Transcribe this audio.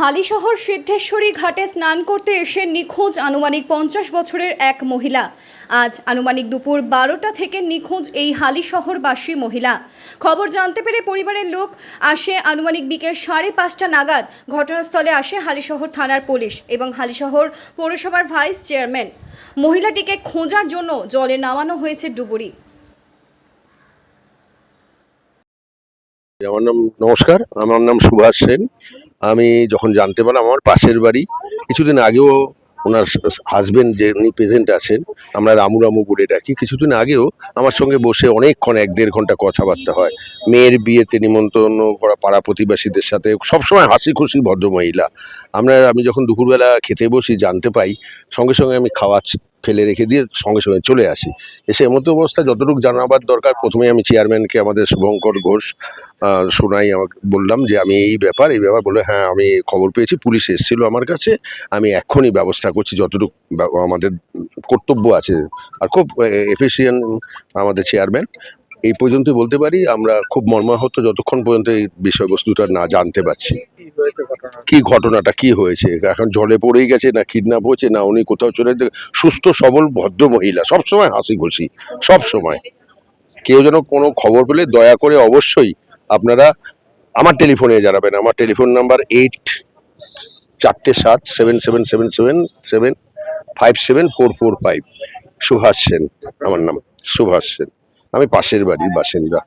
হালিশহর সিদ্ধেশ্বরী ঘাটে স্নান করতে এসে নিখোঁজ আনুমানিক পঞ্চাশ বছরের এক মহিলা। আজ আনুমানিক দুপুর বারোটা থেকে নিখোঁজ এই হালিশহরবাসী মহিলা। খবর জানতে পেরে পরিবারের লোক আসে আনুমানিক বিকেল সাড়ে পাঁচটা নাগাদ। ঘটনাস্থলে আসে হালিশহর থানার পুলিশ এবং হালিশহর পৌরসভার ভাইস চেয়ারম্যান। মহিলাটিকে খোঁজার জন্য জলে নামানো হয়েছে ডুবুরি। আমার নাম নমস্কার, আমার নাম সুভাষ সেন। আমি যখন জানতে পারলাম, আমার পাশের বাড়ি, কিছুদিন আগেও ওনার হাজবেন্ড যে উনি প্রেজেন্ট আছেন, আমরা রামু রামু বলে ডাকি, কিছুদিন আগেও আমার সঙ্গে বসে অনেকক্ষণ, এক দেড় ঘণ্টা কথাবার্তা হয়। মেয়ের বিয়েতে নিমন্ত্রণ করা, পাড়া প্রতিবেশীদের সাথে সবসময় হাসি খুশি ভদ্রমহিলা। আমরা, আমি যখন দুপুরবেলা খেতে বসি, জানতে পাই, সঙ্গে সঙ্গে আমি খাওয়া ফেলে রেখে দিয়ে সঙ্গে সঙ্গে চলে আসি। এসে এমতো অবস্থা, যতটুকু জানাবার দরকার প্রথমে আমি চেয়ারম্যানকে আমাদের শুভঙ্কর ঘোষ শোনাই আমাকে, বললাম যে আমি এই ব্যাপার এই ব্যাপার বলে হ্যাঁ আমি খবর পেয়েছি, পুলিশ এসেছিল আমার কাছে, আমি এক্ষুনি ব্যবস্থা করছি, যতটুকু আমাদের কর্তব্য আছে। আর খুব এফিসিয়েন্ট আমাদের চেয়ারম্যান এই পর্যন্ত বলতে পারি, আমরা খুব মর্মাহত যতক্ষণ পর্যন্ত এই বিষয়বস্তুটা না জানতে পারছি। কি ঘটনাটা? কি হয়েছে? এখন জলে পড়েই গেছে, না কিডন্যাপ হয়েছে, না উনি কোথাও চলে সুস্থ, সবল, ভদ্র মহিলা, সবসময় হাসি খুশি সব সময় কেউ যেন কোনো খবর পেলে দয়া করে অবশ্যই আপনারা আমার টেলিফোনে জানাবেন। আমার টেলিফোন নাম্বার এইট চারটে সাত, seven seven seven seven seven, five, seven, four four, five. Subhash Sen, আমার নাম। সুভাষ সেন। আমি পাশের বাড়ির বাসিন্দা।